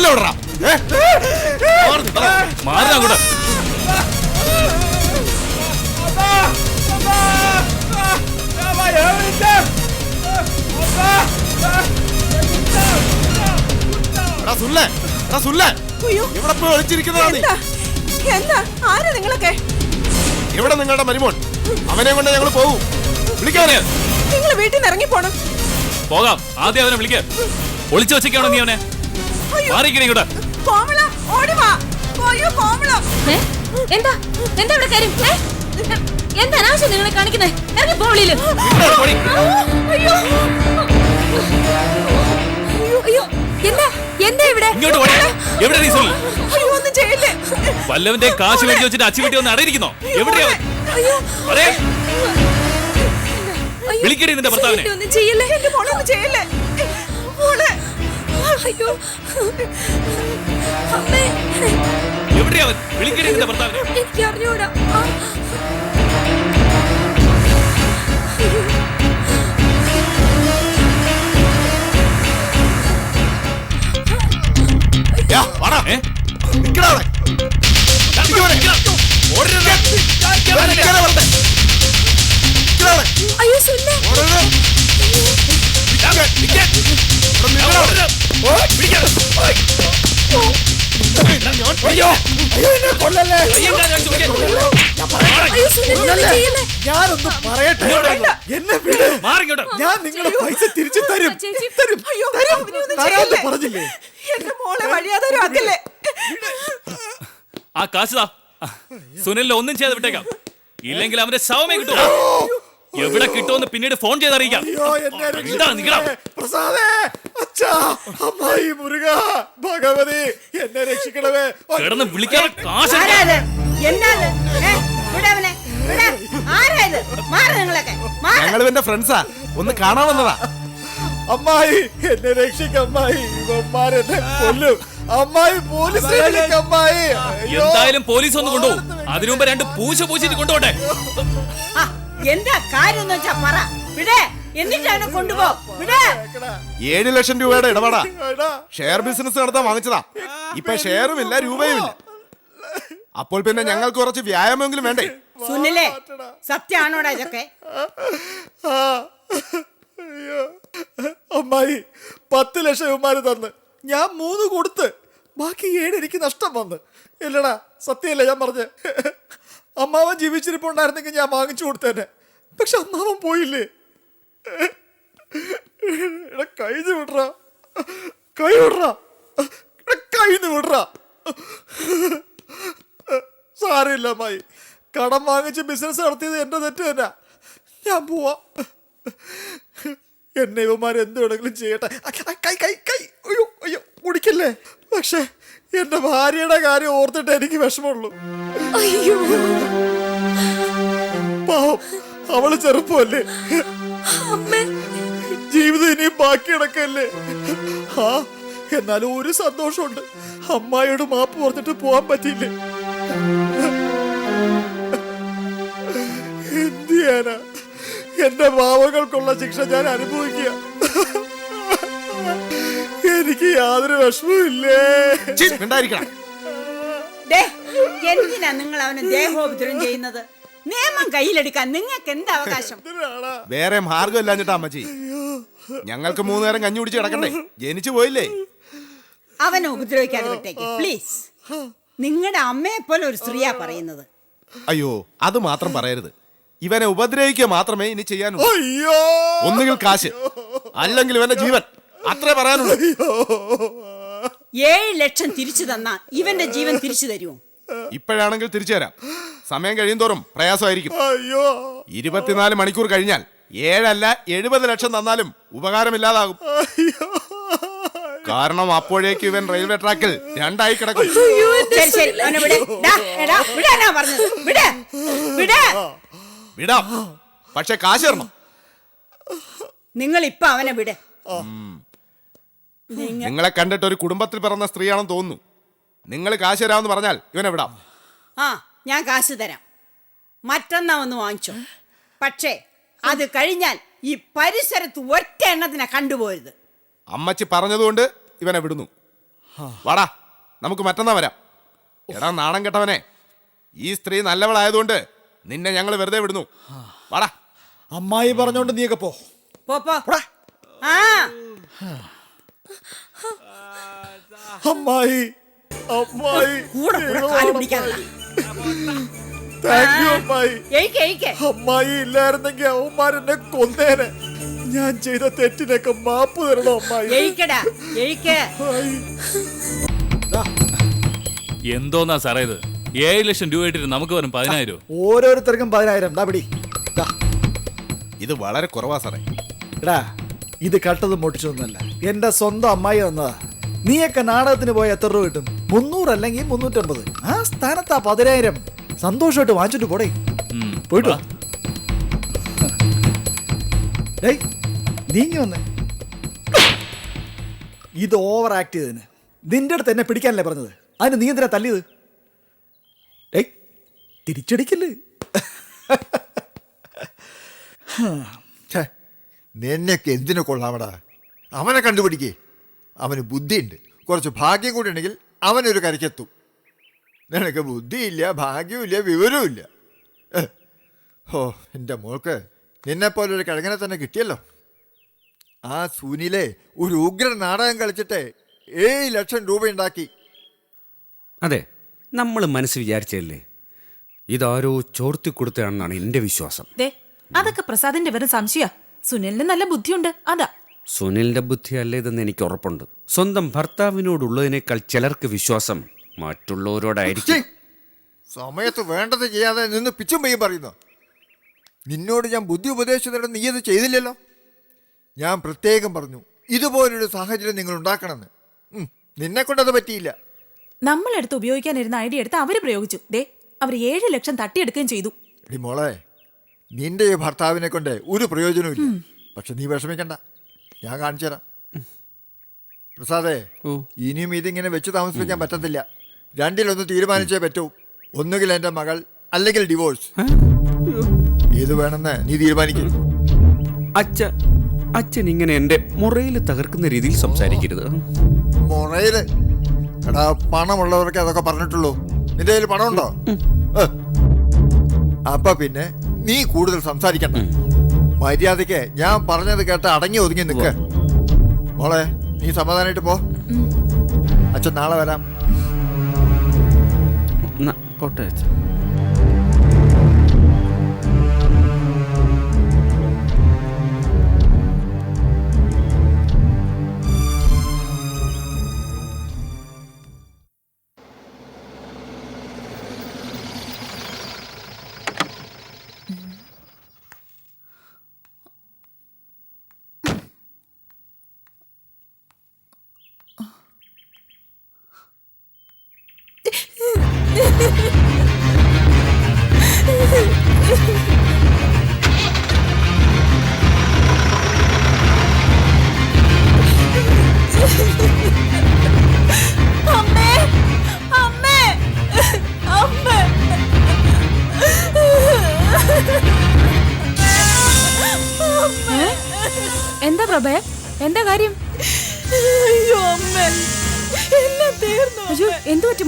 സുല്ല വിടറാ ഏ? മാറാ കൂടെ. ഇവിടെ പോയി ഒളിച്ചിരിക്കുന്നതാ നീ. എന്താ? ആരാ നിങ്ങളൊക്കെ? ഇവിടെ നിങ്ങളുടെ മരുമോൻ. അവനെ കൊണ്ട് ഞങ്ങൾ പോകും വിളിക്കാനേ നിങ്ങൾ വീട്ടിൽ നിന്ന് ഇറങ്ങി പോണം പോകാം. ആദ്യം അവനെ വിളിക്കാം. ഒളിച്ചു വെച്ചേക്കാണോ നീ അവനെ? അയ്യോ മാറിക്കണേ കോമള ഓടി വാ. പോയോ കോമള എന്താ? എന്താ ഇവിടെ കാര്യം? എന്താ അനാവശ്യം നിങ്ങളെ കാണിക്കുന്നത് ഇറങ്ങി പോളിയിൽ അയ്യോ. അയ്യോ. എന്താ? എന്താ ഇവിടെ? ഇങ്ങോട്ട് പോടി എവിടെ നീ സുൽ അയ്യോ ഒന്നും ചെയ്യില്ലേ. വല്ലവന്റെ കാശ് മേടിച്ച് വെച്ചിട്ട് അച്ചി വീട്ടി വന്ന് അടയിരിക്കുന്നോ? എവിടെയാ? പറയേ വിളിക്കടി നിന്റെ ഭർത്താവിനെ. ഒന്നും ചെയ്യല്ലേ എന്റെ മോളെ ഒന്നും ചെയ്യില്ലേ. അയ്യോ. അമ്മേ. എവിടെയാ അവൻ? വിളിക്കടി നിന്റെ ഭർത്താവിനെ. എനിക്ക് അറിഞ്ഞൂടാ. അയ്യോ സുല്ലേ ഞാനൊന്ന് പറയട്ടെ എന്നെ വിട് ഞാൻ നിങ്ങളെ പൈസ തിരിച്ചു തരും തരും തരാന്ന് പറഞ്ഞില്ലേ എന്റെ മോളെ വഴിയാതെ ആ കാശ് സുനിലിനെ ഒന്നും ചെയ്ത് വിട്ടേക്കാം. ഇല്ലെങ്കിൽ അവന്റെ ശവമേ കിട്ടൂ. എവിടെ കിട്ടുമെന്ന് പിന്നീട് ഫോൺ ചെയ്ത് അറിയിക്കാം അയ്യോ എന്നെ എന്താ നിക്കടാ രക്ഷിക്കണേ. പ്രസാദേ അച്ഛാ അമ്മായി മുരുക ഭഗവതി എന്നെ രക്ഷിക്കണമേ. കിടന്ന് വിളിക്കാതെ കാശ് ആരാത്? എന്നാത് ഏ? വിട് അവനെ. വിട്. ആരാത്? മാറ് നിങ്ങളൊക്കെ. മാറ്. ഞങ്ങൾ ഇവന്റെ ഫ്രണ്ട്സാ ഒന്ന് കാണാൻ വന്നതാ. അമ്മായി എന്നെ രക്ഷിക്ക അമ്മായി. ഇവന്മാരെന്നെ കൊല്ലും. അമ്മായി പോലീസ് അമ്മായി. അയ്യോ. എന്തായാലും പോലീസ് ഒന്ന് കൊണ്ടുപോകും. അതിനുമുമ്പ് രണ്ട് പൂശ പൂശിട്ട് കൊണ്ടുപോട്ടെ ആ, എന്താ കാര്യം എന്ന് വെച്ചാ പറ. വിടേ എന്നിട്ട് അവനെ കൊണ്ടുപോ. വിടേ. ഏഴ് ലക്ഷം രൂപയുടെ ഇടപാടാ. ഷെയർ ബിസിനസ് നടത്താൻ വാങ്ങിച്ചതാ. ഇപ്പൊ ഷെയറും ഇല്ല രൂപയും ഇല്ല അപ്പോൾ പിന്നെ ഞങ്ങൾക്ക് കുറച്ച് വ്യായാമമെങ്കിലും വേണ്ടേ? സുനിലേ സത്യാണോടാ ഇതൊക്കെ. അമ്മായി പത്ത് ലക്ഷം ഇവന്മാര് തന്ന്. ഞാൻ മൂന്ന് കൊടുത്ത്. ബാക്കി ഏഴ് എനിക്ക് നഷ്ടം വന്ന്. ഇല്ലടാ സത്യല്ലേ ഞാൻ പറഞ്ഞ? അമ്മാവൻ ജീവിച്ചിരിപ്പുണ്ടായിരുന്നെങ്കിൽ ഞാൻ വാങ്ങിച്ചു കൊടുത്തേനെ. പക്ഷെ അമ്മാവൻ പോയില്ലേ? എടാ കൈന്ന് വിടറ. കൈ വിടറ. കൈന്ന് വിടറ. സാരമില്ല അമ്മായി. കടം വാങ്ങിച്ച് ബിസിനസ് നടത്തിയത് എന്റെ തെറ്റ് തന്നെ. ഞാൻ പോവാ. എന്നെ ഇവന്മാർ എന്ത് വേണമെങ്കിലും ചെയ്യട്ടെ. കൈ കൈ കൈ. അയ്യോ അയ്യോ കുടിക്കല്ലേ പക്ഷെ എന്റെ ഭാര്യയുടെ കാര്യം ഓർത്തിട്ട് എനിക്ക് വിഷമമുള്ളൂ. അയ്യോ. പാവം അവൾ ചെറുപ്പമല്ലേ? അമ്മേ. ജീവിതം ഇനിയും ബാക്കി കിടക്കല്ലേ? ആ എന്നാലും ഒരു സന്തോഷമുണ്ട്. അമ്മായിയോട് മാപ്പ് പറഞ്ഞിട്ട് പോവാൻ പറ്റിയില്ലേ? എന്ത് ചെയ്യാനാ? എന്റെ പാവങ്ങൾക്കുള്ള ശിക്ഷ ഞാൻ അനുഭവിക്കുക. എനിക്ക് യാതൊരു വിഷമവും ഇല്ലേ എന്തിനാ നിങ്ങൾ അവനെ ദേഹോപദ്രം ചെയ്യുന്നത്? നിയമം കയ്യിലെടുക്കാൻ നിങ്ങൾക്ക് എന്ത് അവകാശം? വേറെ മാർഗമില്ലാഞ്ഞിട്ടാ അമ്മച്ചി. ഞങ്ങൾക്ക് മൂന്ന് നേരം കഞ്ഞി കുടിച്ച് കിടക്കണ്ടേ? ജനിച്ചു പോയില്ലേ? അവനെ ഉപദ്രവിക്കാതെ വിട്ടേക്ക് പ്ലീസ് നിങ്ങളുടെ അമ്മയെ പോലെ ഒരു സ്ത്രീയാ പറയുന്നത്. അയ്യോ അത് മാത്രം പറയരുത്. ഇവനെ ഉപദ്രവിക്കുക മാത്രമേ ഇനി ചെയ്യാനുള്ളൂ. അയ്യോ. ഒന്നുകിൽ കാശ് അല്ലെങ്കിൽ ഇവന്റെ ജീവൻ. അത്രേ പറയാനുള്ളൂ. ഏഴ് ലക്ഷം തിരിച്ചു തന്നാ ഇവന്റെ ജീവൻ തിരിച്ചു തരുമോ ഇപ്പോഴാണെങ്കിൽ തിരിച്ചു തരാം. സമയം കഴിയുന്തോറും പ്രയാസമായിരിക്കും. അയ്യോ. ഇരുപത്തിനാല് മണിക്കൂർ കഴിഞ്ഞാൽ ഏഴല്ല എഴുപത് ലക്ഷം തന്നാലും ഉപകാരമില്ലാതാകും. കാരണം അപ്പോഴേക്ക് ഇവൻ റെയിൽവേ ട്രാക്കിൽ രണ്ടായി കിടക്കും. ശരി ശരി. അവനെ വിടെ. ഡാ, എടാ, വിടാനാ പറഞ്ഞത്. വിട്. വിട്. വിടാം. പക്ഷെ കാശ് തരണം. നിങ്ങൾ ഇപ്പൊ അവനെ വിട്. നിങ്ങളെ കണ്ടിട്ട് ഒരു കുടുംബത്തിൽ പിറന്ന സ്ത്രീയാണെന്ന് തോന്നുന്നു. നിങ്ങൾ കാശ് തരാമെന്ന് പറഞ്ഞാൽ ഇവനെ വിടാം. ആ ഞാൻ കാശ് തരാം. മറ്റന്നാ ഒന്ന് വാങ്ങിച്ചോ. പക്ഷേ അത് കഴിഞ്ഞാൽ ഈ പരിസരത്ത് ഒറ്റ എണ്ണത്തിനെ കണ്ടുപോരുത് അമ്മച്ചി പറഞ്ഞതുകൊണ്ട് ഇവനെ വിടുന്നു. വാടാ നമുക്ക് മറ്റന്നാ വരാം. എടാ നാണം കെട്ടവനെ. ഈ സ്ത്രീ നല്ലവളായതുകൊണ്ട് നിന്നെ ഞങ്ങൾ വെറുതെ വിടുന്നു. വാടാ. അമ്മായി പറഞ്ഞോണ്ട് നീയൊക്കെ പോ. പോ പോ. ആ. അമ്മായി. അമ്മായി കൂടെ കൂടെ കാൽ പിടിക്കാതെ. താങ്ക് യു അമ്മായി. ഇല്ലായിരുന്നെങ്കിൽ അവന്മാരെന്നെ കൊന്നേനെ. ഞാൻ ചെയ്ത തെറ്റിനൊക്കെ മാപ്പ് തരണോ അമ്മായി? എന്തോന്നാ സാറേ ഇത്? ഏഴ് ലക്ഷം രൂപ ഇട്ടിട്ട് നമുക്ക് വരും പതിനായിരം? ഓരോരുത്തർക്കും പതിനായിരം. ദാ പിടി. ദാ, ഇത് വളരെ കുറവാ സാറേ. എടാ ഇത് കട്ടത് പൊട്ടിച്ചൊന്നുമല്ല എന്റെ സ്വന്തം അമ്മായി തന്നതാ. നീയൊക്കെ നാടകത്തിന് പോയ എത്ര രൂപ കിട്ടും? മുന്നൂറ് അല്ലെങ്കിൽ മുന്നൂറ്റമ്പത്. ആ സ്ഥാനത്താ പതിനായിരം. സന്തോഷമായിട്ട് വാങ്ങിച്ചിട്ട് പോടേ. പോയിട്ട്? വാ. ഡേയ് നീങ്ങി വന്നേ. ഇത് ഓവർ ആക്ട് ചെയ്തതിന്. നിന്റെ അടുത്ത് എന്നെ പിടിക്കാനല്ലേ പറഞ്ഞത്? അതിന് നീ എന്തിനാ തല്ലിയത്? ഏയ് തിരിച്ചടിക്കല്ലേ? നിന്നൊക്കെ എന്തിനു കൊള്ളാമടാ അവനെ കണ്ടുപിടിക്കേ. അവന് ബുദ്ധിയുണ്ട്. കുറച്ച് ഭാഗ്യം കൂടി ഉണ്ടെങ്കിൽ അവനൊരു കരയ്ക്കെത്തും. നിനക്ക് ബുദ്ധിയില്ല ഭാഗ്യവുമില്ല വിവരവുമില്ല. ഏ, ഓ എന്റെ മോൾക്ക് നിന്നെപ്പോലൊരു കിഴങ്ങനെ തന്നെ കിട്ടിയല്ലോ. ആ സൂനിലെ ഒരു ഉഗ്രൻ നാടകം കളിച്ചിട്ട് ഏഴ് ലക്ഷം രൂപ ഉണ്ടാക്കി. അതെ നമ്മൾ മനസ്സ് വിചാരിച്ചല്ലേ ഇതാരോ ചോർത്തി കൊടുത്തതാണെന്നാണ് എന്റെ വിശ്വാസം. ദേ അതൊക്കെ പ്രസാദിന്റെ വെറും സംശയ. സുനിലിന് നല്ല ബുദ്ധിയുണ്ട് അതാ. സുനിലിന്റെ ബുദ്ധി അല്ലേതെന്ന് എനിക്ക് ഉറപ്പുണ്ട്. സ്വന്തം ഭർത്താവിനോടുള്ളതിനേക്കാൾ ചിലർക്ക് വിശ്വാസം മറ്റുള്ളവരോടായിരിക്കും! സമയത്ത് വേണ്ടത് ചെയ്യാതെ നിന്ന് പിച്ചും പെയ്യും പറയുന്നു. നിന്നോട് ഞാൻ ബുദ്ധി ഉപദേശിച്ചിട്ട് നീ അത് ചെയ്തില്ലല്ലോ? ഞാൻ പ്രത്യേകം പറഞ്ഞു ഇതുപോലൊരു സാഹചര്യം നിങ്ങൾ ഉണ്ടാക്കണമെന്ന്. നിന്നെ കൊണ്ടത് പറ്റിയില്ല. നമ്മളെടുത്ത് ഉപയോഗിക്കാനിരുന്ന ഐഡിയ എടുത്ത് അവർ പ്രയോഗിച്ചു. ദേ അവർ ഏഴ് ലക്ഷം തട്ടിയെടുക്കുകയും ചെയ്തു. മോളെ നിന്റെ ഈ ഭർത്താവിനെ കൊണ്ട് ഒരു പ്രയോജനവും ഇല്ല. പക്ഷെ നീ വിഷമിക്കണ്ട. ഞാൻ കാണിച്ചു തരാം. പ്രസാദേ ഓ. ഇനിയും ഇതിങ്ങനെ വെച്ച് താമസിപ്പിക്കാൻ പറ്റത്തില്ല. രണ്ടിലൊന്ന് തീരുമാനിച്ചേ പറ്റൂ. ഒന്നുകിൽ എന്റെ മകൾ അല്ലെങ്കിൽ ഡിവോഴ്സ് ഏത് വേണമെന്ന് നീ തീരുമാനിക്കും. അച്ഛ അച്ഛൻ ഇങ്ങനെ എന്റെ മുറയിൽ തകർക്കുന്ന രീതിയിൽ സംസാരിക്കരുത്. മുറയിൽ എടാ പണമുള്ളവർക്ക് അതൊക്കെ പറഞ്ഞിട്ടുള്ളൂ. നിന്റെ കയ്യിൽ പണമുണ്ടോ. അപ്പൊ പിന്നെ നീ കൂടുതൽ സംസാരിക്കണ്ട. മര്യാദയ്ക്ക് ഞാൻ പറഞ്ഞത് കേട്ട് അടങ്ങി ഒതുങ്ങി നിൽക്ക് മോളെ നീ സമാധാനായിട്ട് പോ. അച്ഛൻ നാളെ വരാം. പോട്ടെ അച്ഛ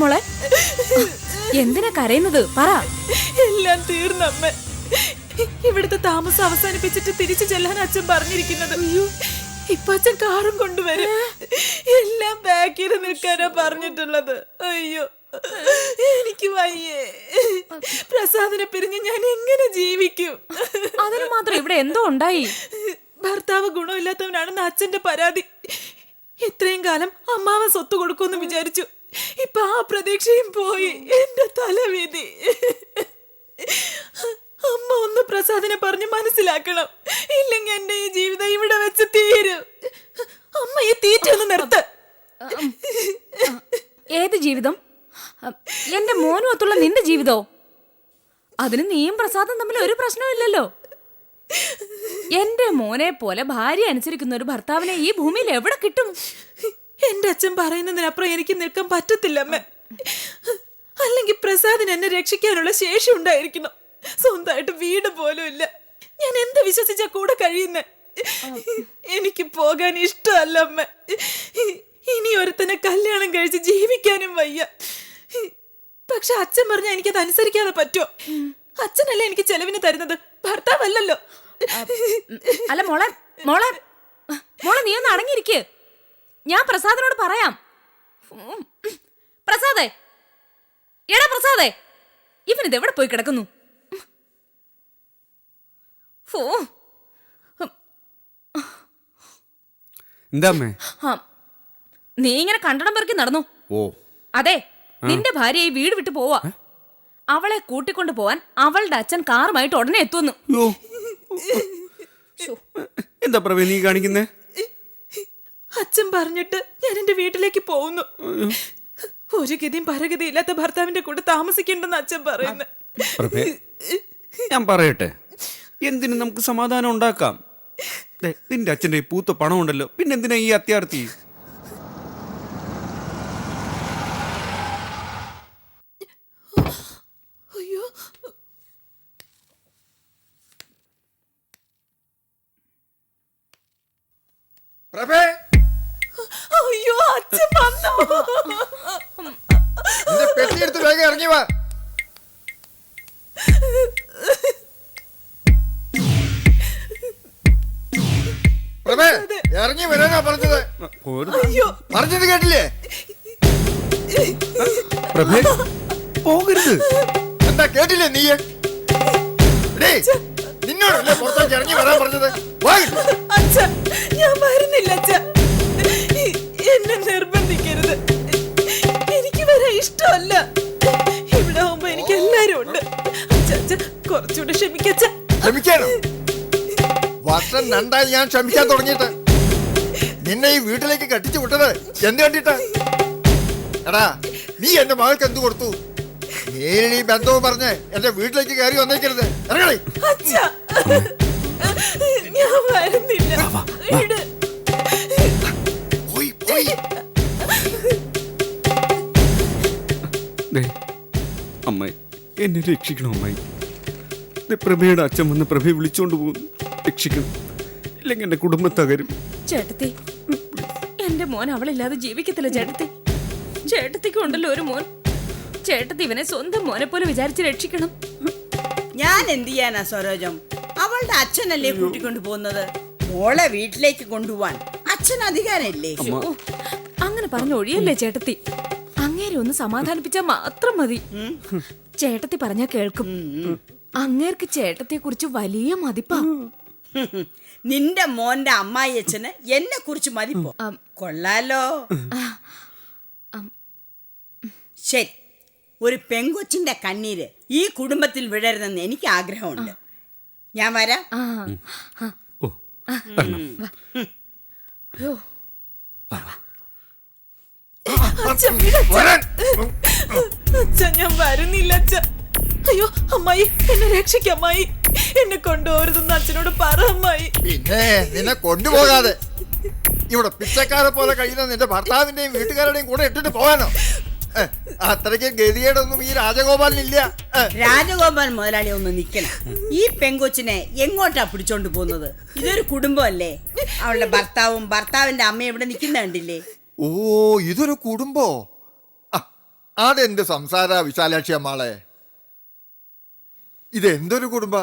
മോളെ? എന്തിനാ കരയുന്നത്? പറ. എല്ലാം തീർന്നമ്മ ഇവിടുത്തെ താമസം അവസാനിപ്പിച്ചിട്ട് തിരിച്ചു ചെല്ലാൻ അച്ഛൻ പറഞ്ഞിരിക്കുന്നത്. ഇപ്പൊ അച്ഛൻ കാറും കൊണ്ടുവരും. എല്ലാം ബാക്കിൽ നിൽക്കാനാ പറഞ്ഞിട്ടുള്ളത്. അയ്യോ. എനിക്ക് വയ്യേ. പ്രസാദിനെ പിരിഞ്ഞ് ഞാൻ എങ്ങനെ ജീവിക്കും? അതിന് മാത്രം ഇവിടെ എന്തോ ഉണ്ടായി? ഭർത്താവ് ഗുണമില്ലാത്തവനാണെന്ന് അച്ഛന്റെ പരാതി. ഇത്രയും കാലം അമ്മാവൻ സ്വത്ത് കൊടുക്കുമെന്ന് വിചാരിച്ചു. ഇപ്പൊ ആ പ്രതീക്ഷയും പോയി. എന്റെ തലവേദി. അമ്മ ഒന്ന് പ്രസാദിനെ പറഞ്ഞ് മനസ്സിലാക്കണം. ഇല്ലെങ്കിൽ എന്റെ ഈ ജീവിതം ഇവിടെ വെച്ച് തീരും. അമ്മ ഈ തീറ്റ ഒന്ന് നിർത്ത്. ഏത് ജീവിതം? എന്റെ മോനും അത്തുള്ള നിന്റെ ജീവിതോ? അതിന് നീയും പ്രസാദും തമ്മിൽ ഒരു പ്രശ്നവും ഇല്ലല്ലോ. എന്റെ മോനെ പോലെ ഭാര്യ അനുസരിക്കുന്ന ഒരു ഭർത്താവിനെ ഈ ഭൂമിയിൽ എവിടെ കിട്ടും? എന്റെ അച്ഛൻ പറയുന്നതിനപ്പുറം എനിക്ക് നിൽക്കാൻ പറ്റത്തില്ല അമ്മ. അല്ലെങ്കിൽ പ്രസാദിന് എന്നെ രക്ഷിക്കാനുള്ള ശേഷി ഉണ്ടായിരിക്കണം സ്വന്തമായിട്ട് വീട് പോലും ഇല്ല. ഞാൻ എന്ത് വിശ്വസിച്ചാ കൂടെ കഴിയുന്നേ? എനിക്ക് പോകാൻ ഇഷ്ടമല്ല അമ്മ. ഇനി ഒരുത്തനെ കല്യാണം കഴിച്ച് ജീവിക്കാനും വയ്യ. പക്ഷെ അച്ഛൻ പറഞ്ഞ എനിക്കത് അനുസരിക്കാതെ പറ്റോ അച്ഛനല്ലേ എനിക്ക് ചെലവിന് തരുന്നത്? ഭർത്താവല്ലല്ലോ. അല്ല മോളെ മോളെ. മോളെ നീ ഒന്ന് അടങ്ങിയിരിക്ക്. ഞാൻ പ്രസാദിനോട് പറയാം. പ്രസാദേ. എടാ പ്രസാദേ ഇവനിത് എവിടെ പോയി കിടക്കുന്നു? നീ ഇങ്ങനെ കണ്ടടം പെറുക്കി നടന്നു? ഓ. അതെ നിന്റെ ഭാര്യ ഈ വീട് വിട്ടു പോവാ. അവളെ കൂട്ടിക്കൊണ്ടു പോവാൻ അവളുടെ അച്ഛൻ കാറുമായിട്ട് ഉടനെ എത്തുന്നു എന്താ പ്രവേ നീ കാണിക്കുന്നേ? പറഞ്ഞിട്ട് ഞാൻ എന്റെ വീട്ടിലേക്ക് പോകുന്നു. ഒരു ഗതിയും പരഗതി ഇല്ലാത്ത ഭർത്താവിന്റെ കൂടെ താമസിക്കണ്ടെന്ന് അച്ഛൻ പറയുന്നു. ഞാൻ പറയട്ടെ. എന്തിനു നമുക്ക് സമാധാനം ഉണ്ടാക്കാം? ദേ, നിന്റെ അച്ഛന്റെ ഈ പൂത്ത പണം ഉണ്ടല്ലോ. പിന്നെ എന്തിനാ ഈ അത്യാർത്ഥി പ്രഭേ! ഇറങ്ങി വാ ഇറങ്ങി വരാനാ പറഞ്ഞത്. പറഞ്ഞത് കേട്ടില്ലേ? പ്രഭേ പോകരുത്. എന്താ കേട്ടില്ലേ നീ? നിന്നോടല്ലേ പുറത്തേക്ക് ഇറങ്ങി വരാൻ പറഞ്ഞത്. ഞാൻ വരുന്നില്ല അച്ഛ. കുറച്ചുകൂടെ ക്ഷമിക്കച്ച ക്ഷമിക്കാനോ വർഷം രണ്ടായി ഞാൻ ക്ഷമിക്കാൻ തുടങ്ങിയിട്ട്. നിന്നെ ഈ വീട്ടിലേക്ക് കെട്ടിച്ചു വിട്ടത് എന്ത് കണ്ടിട്ട്? എടാ നീ എന്റെ മകൾക്ക് എന്ത് കൊടുത്തു? ബന്ധവും പറഞ്ഞ് എന്റെ വീട്ടിലേക്ക് കയറി വന്നേക്കരുത്. ഇറങ്ങണേ ഞാൻ വരുന്നില്ല. അമ്മായി എന്നെ രക്ഷിക്കണം അമ്മായി. ദേ, പ്രഭയുടെ അച്ഛൻ വന്ന് പ്രഭയെ വിളിച്ചോണ്ട് പോകുന്നു രക്ഷിക്കണം ഇല്ലെങ്കിൽ എന്റെ കുടുംബം തകരും. ചേട്ടത്തി എന്റെ മോൻ അവളില്ലാതെ ജീവിക്കത്തില്ല ചേട്ടത്തി. ചേട്ടത്തിക്ക് ഉണ്ടല്ലോ ഒരു മോൻ. ചേട്ടത്തി ഇവനെ സ്വന്തം മോനെ പോലെ വിചാരിച്ച് രക്ഷിക്കണം. ഞാൻ എന്ത് ചെയ്യാനാ സരോജം? അവളുടെ അച്ഛനല്ലേ കൂട്ടിക്കൊണ്ടു പോകുന്നത്? മോളെ വീട്ടിലേക്ക് കൊണ്ടുപോവാൻ അച്ഛൻ അധികാരല്ലേ അങ്ങനെ പറഞ്ഞ ഒഴിയല്ലേ ചേട്ടത്തി? അങ്ങേരെ ഒന്ന് സമാധാനിപ്പിച്ചാൽ മാത്രം മതി. ചേട്ടത്തി പറഞ്ഞാ കേൾക്കും. അങ്ങേർക്ക് ചേട്ടത്തെ കുറിച്ച് വലിയ മതിപ്പാ. നിന്റെ മോന്റെ അമ്മായി അച്ഛന് എന്നെ കുറിച്ച് മതിപ്പോ കൊള്ളാലോ. ശരി. ഒരു പെങ്കൊച്ചിന്റെ കണ്ണീര് ഈ കുടുംബത്തിൽ വിടരുതെന്ന് എനിക്ക് ആഗ്രഹമുണ്ട്. ഞാൻ വരാം. ഞാൻ വരുന്നില്ല അച്ഛ. അയ്യോ അമ്മായി എന്നെ രക്ഷിക്ക അമ്മായി. എന്നെ കൊണ്ടുപോകരുതെന്ന് അച്ഛനോട് പറ അമ്മായി. പിന്നെ നിന്നെ കൊണ്ടുപോകാതെ ഇവിടെ പിച്ചക്കാരെ പോലെ കഴിയുന്ന നിന്റെ ഭർത്താവിന്റെയും വീട്ടുകാരുടെയും കൂടെ ഇട്ടിട്ട് പോകാനോ? അത്രയ്ക്ക് ഗതികേടൊന്നും ഈ രാജഗോപാലിനില്ല. രാജഗോപാൽ മുതലാളി ഒന്ന് നിക്കണം ഈ പെങ്കൊച്ചിനെ എങ്ങോട്ടാ പിടിച്ചോണ്ട് പോകുന്നത്? ഇതൊരു കുടുംബമല്ലേ? അവളുടെ ഭർത്താവും ഭർത്താവിന്റെ അമ്മയും ഇവിടെ നിൽക്കുന്ന കണ്ടില്ലേ? ഓ ഇതൊരു കുടുംബോ? അതെന്റെ സംസാര വിശാലാക്ഷി അമ്മാളെ? ഇതെന്തൊരു കുടുംബ?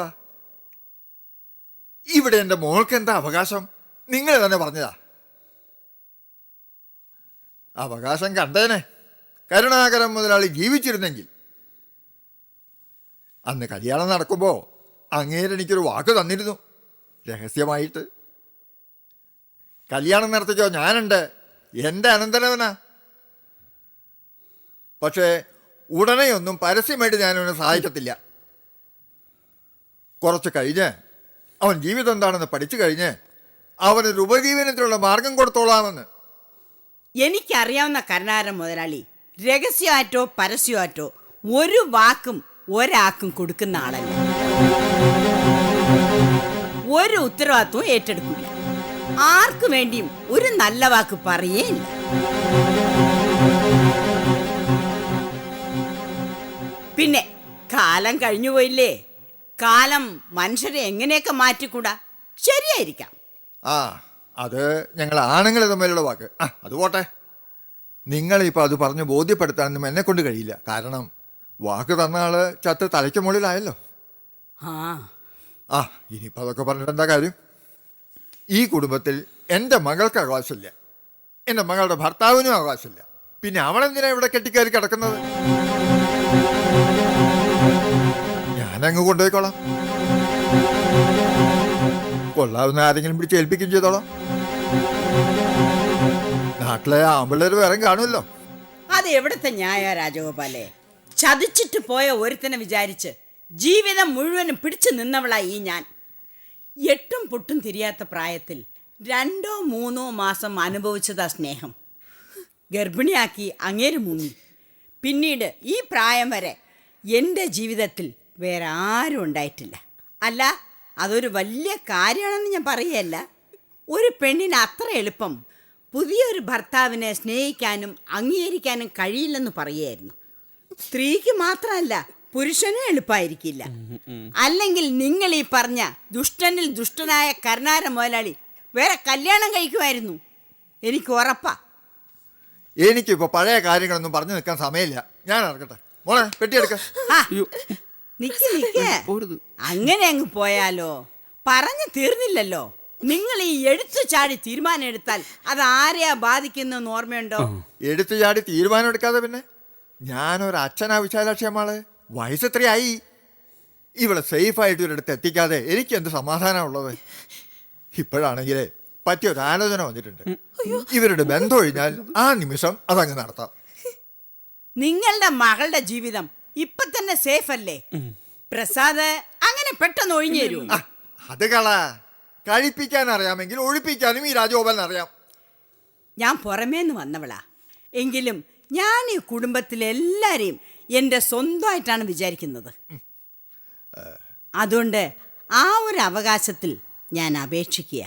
ഇവിടെ എന്റെ മോൾക്ക് എന്താ അവകാശം? നിങ്ങൾ തന്നെ പറഞ്ഞതാ. അവകാശം കണ്ടേനെ. കരുണാകരൻ മുതലാളി ജീവിച്ചിരുന്നെങ്കിൽ. അന്ന് കല്യാണം നടക്കുമ്പോ അങ്ങേരെനിക്കൊരു വാക്ക് തന്നിരുന്നു. രഹസ്യമായിട്ട്. കല്യാണം നടത്തിക്കോ ഞാനുണ്ട്. എന്റെ അനന്തരവനാ. പക്ഷേ ഉടനെയൊന്നും പരസ്യമായിട്ട് ഞാനവനെ സഹായിക്കത്തില്ല. കുറച്ച് കഴിഞ്ഞ്. അവൻ ജീവിതം എന്താണെന്ന് പഠിച്ചു കഴിഞ്ഞ് അവനൊരു ഉപജീവനത്തിനുള്ള മാർഗം കൊടുത്തോളാമെന്ന്. എനിക്കറിയാവുന്ന കരുണാകരൻ മുതലാളി രഹസ്യമായിട്ടോ പരസ്യമായിട്ടോ ഒരു വാക്കും ഒരാൾക്കും കൊടുക്കുന്ന ആളല്ല. ഒരു ഉത്തരവാദിത്വവും ഏറ്റെടുക്കില്ല. ആർക്കു വേണ്ടിയും ഒരു നല്ല വാക്ക് പറയേയില്ല പിന്നെ കാലം കഴിഞ്ഞുപോയില്ലേ കാലം മനുഷ്യരെ എങ്ങനെയൊക്കെ മാറ്റിക്കൂടാ? ശരിയായിരിക്കാം. ആ അത് ഞങ്ങൾ ആണുങ്ങൾ തമ്മിലുള്ള വാക്ക്. ആ അത് പോട്ടെ. നിങ്ങളിപ്പോൾ അത് പറഞ്ഞ് ബോധ്യപ്പെടുത്താനൊന്നും എന്നെ കൊണ്ട് കഴിയില്ല. കാരണം വാക്ക് തന്ന ആൾ ചത്ത് തലയ്ക്ക് മുകളിലായല്ലോ. ആ. ആ ഇനിയിപ്പോൾ അതൊക്കെ പറഞ്ഞിട്ട് എന്താ കാര്യം? ഈ കുടുംബത്തിൽ എന്റെ മകൾക്ക് അവകാശമില്ല. എന്റെ മകളുടെ ഭർത്താവിനും അവകാശമില്ല. പിന്നെ അവളെന്തിനാ ഇവിടെ കെട്ടിക്കയറി കിടക്കുന്നത്? ഞാനങ്ങ് കൊണ്ടുപോയിക്കോളാം. കൊള്ളാവുന്ന ആരെങ്കിലും പിടിച്ച് ഏൽപ്പിക്കുകയും ചെയ്തോളാം. നാട്ടിലെ ആമ്പിള്ളേർ വേറെ കാണുമല്ലോ. അത് എവിടത്തെ ന്യായ രാജഗോപാലേ? ചതിച്ചിട്ട് പോയ ഒരുത്തനെ വിചാരിച്ച് ജീവിതം മുഴുവനും പിടിച്ചു നിന്നവളായി ഈ ഞാൻ. എട്ടും പൊട്ടും തിരിയാത്ത പ്രായത്തിൽ രണ്ടോ മൂന്നോ മാസം അനുഭവിച്ചതാ സ്നേഹം. ഗർഭിണിയാക്കി അങ്ങേര് മുങ്ങി. പിന്നീട് ഈ പ്രായം വരെ എന്റെ ജീവിതത്തിൽ വേറെ ആരും ഉണ്ടായിട്ടില്ല. അല്ല അതൊരു വലിയ കാര്യമാണെന്ന് ഞാൻ പറയുകയല്ല. ഒരു പെണ്ണിന് അത്ര എളുപ്പം പുതിയൊരു ഭർത്താവിനെ സ്നേഹിക്കാനും അംഗീകരിക്കാനും കഴിയില്ലെന്ന് പറയുമായിരുന്നു സ്ത്രീക്ക് മാത്രമല്ല പുരുഷനും എളുപ്പമായിരിക്കില്ല. അല്ലെങ്കിൽ നിങ്ങൾ ഈ പറഞ്ഞ ദുഷ്ടനിൽ ദുഷ്ടനായ കരുണാര മുതലാളി വേറെ കല്യാണം കഴിക്കുമായിരുന്നു. എനിക്ക് ഉറപ്പാ. എനിക്കിപ്പോ പഴയ കാര്യങ്ങളൊന്നും പറഞ്ഞു നിൽക്കാൻ സമയമില്ല. ഞാൻ ഇറക്കട്ടെ മോളെ പെട്ടിയെടുക്ക നിക്ക്. അങ്ങനെ അങ്ങ് പോയാലോ? പറഞ്ഞു തീർന്നില്ലല്ലോ. നിങ്ങൾ ഈ എടുത്തു ചാടി തീരുമാനം എടുത്താൽ അത് ആരെയാ ബാധിക്കുന്ന ഓർമ്മയുണ്ടോ? എടുത്തു ചാടി തീരുമാനം എടുക്കാതെ പിന്നെ? ഞാനൊരു അച്ഛനാ വിശാലാക്ഷി അമ്മാൾ. വയസ്സ് എത്രയായി? ഇവളെ സേഫായിട്ട് ഒരിടത്ത് എത്തിക്കാതെ എനിക്ക് എന്ത് സമാധാനമുള്ളത് ഇപ്പോഴാണെങ്കിൽ പറ്റിയൊരു ആലോചന വന്നിട്ടുണ്ട്. ഇവരുടെ ബന്ധം ഒഴിഞ്ഞാൽ ആ നിമിഷം അതങ്ങ് നടത്താം. നിങ്ങളുടെ മകളുടെ ജീവിതം ഇപ്പൊ തന്നെ സേഫ് അല്ലേ പ്രസാദ് അങ്ങനെ പെട്ടെന്ന് ഒഴിഞ്ഞു തരൂ. ആ, അത് കള. കഴിപ്പിക്കാൻ അറിയാമെങ്കിൽ ഒഴിപ്പിക്കാനും ഈ അറിയാം ഞാൻ പുറമേന്ന് വന്നവളാ. എങ്കിലും ഞാൻ ഈ കുടുംബത്തിലെ എല്ലാരെയും എന്റെ സ്വന്തമായിട്ടാണ് വിചാരിക്കുന്നത്. അതുകൊണ്ട് ആ ഒരു അവകാശത്തിൽ ഞാൻ അപേക്ഷിക്കുക.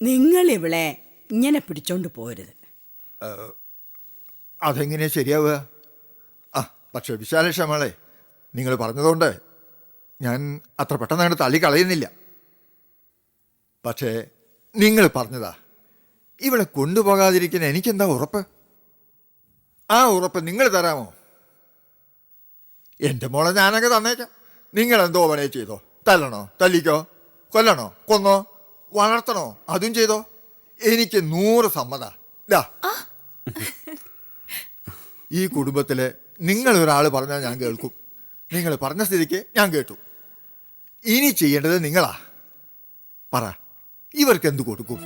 നിങ്ങൾ ഇവളെ ഇങ്ങനെ പിടിച്ചോണ്ട് പോരുത്. അതെങ്ങനെയാ ശരിയാവുക? പക്ഷെ വിശാലക്ഷമാളെ നിങ്ങൾ പറഞ്ഞതുകൊണ്ട് ഞാൻ അത്ര പെട്ടെന്ന് തള്ളി കളയുന്നില്ല. പക്ഷേ നിങ്ങൾ പറഞ്ഞതാ ഇവിടെ കൊണ്ടുപോകാതിരിക്കുന്ന എനിക്കെന്താ ഉറപ്പ്? ആ ഉറപ്പ് നിങ്ങൾ തരാമോ? എന്റെ മോളെ ഞാനൊക്കെ തന്നേക്കാം. നിങ്ങളെന്തോ എന്തോ പണി ചെയ്തോ? തല്ലണോ? തല്ലിക്കോ? കൊല്ലണോ? കൊന്നോ? വളർത്തണോ? അതും ചെയ്തോ? എനിക്ക് നൂറ് സമ്മത. ഈ കുടുംബത്തിൽ നിങ്ങൾ ഒരാൾ പറഞ്ഞാൽ ഞാൻ കേൾക്കും. നിങ്ങൾ പറഞ്ഞ സ്ഥിതിക്ക് ഞാൻ കേട്ടു. ഇനി ചെയ്യേണ്ടത് നിങ്ങളാ. പറ. ഇവർക്ക് എന്ത് കൊടുക്കും?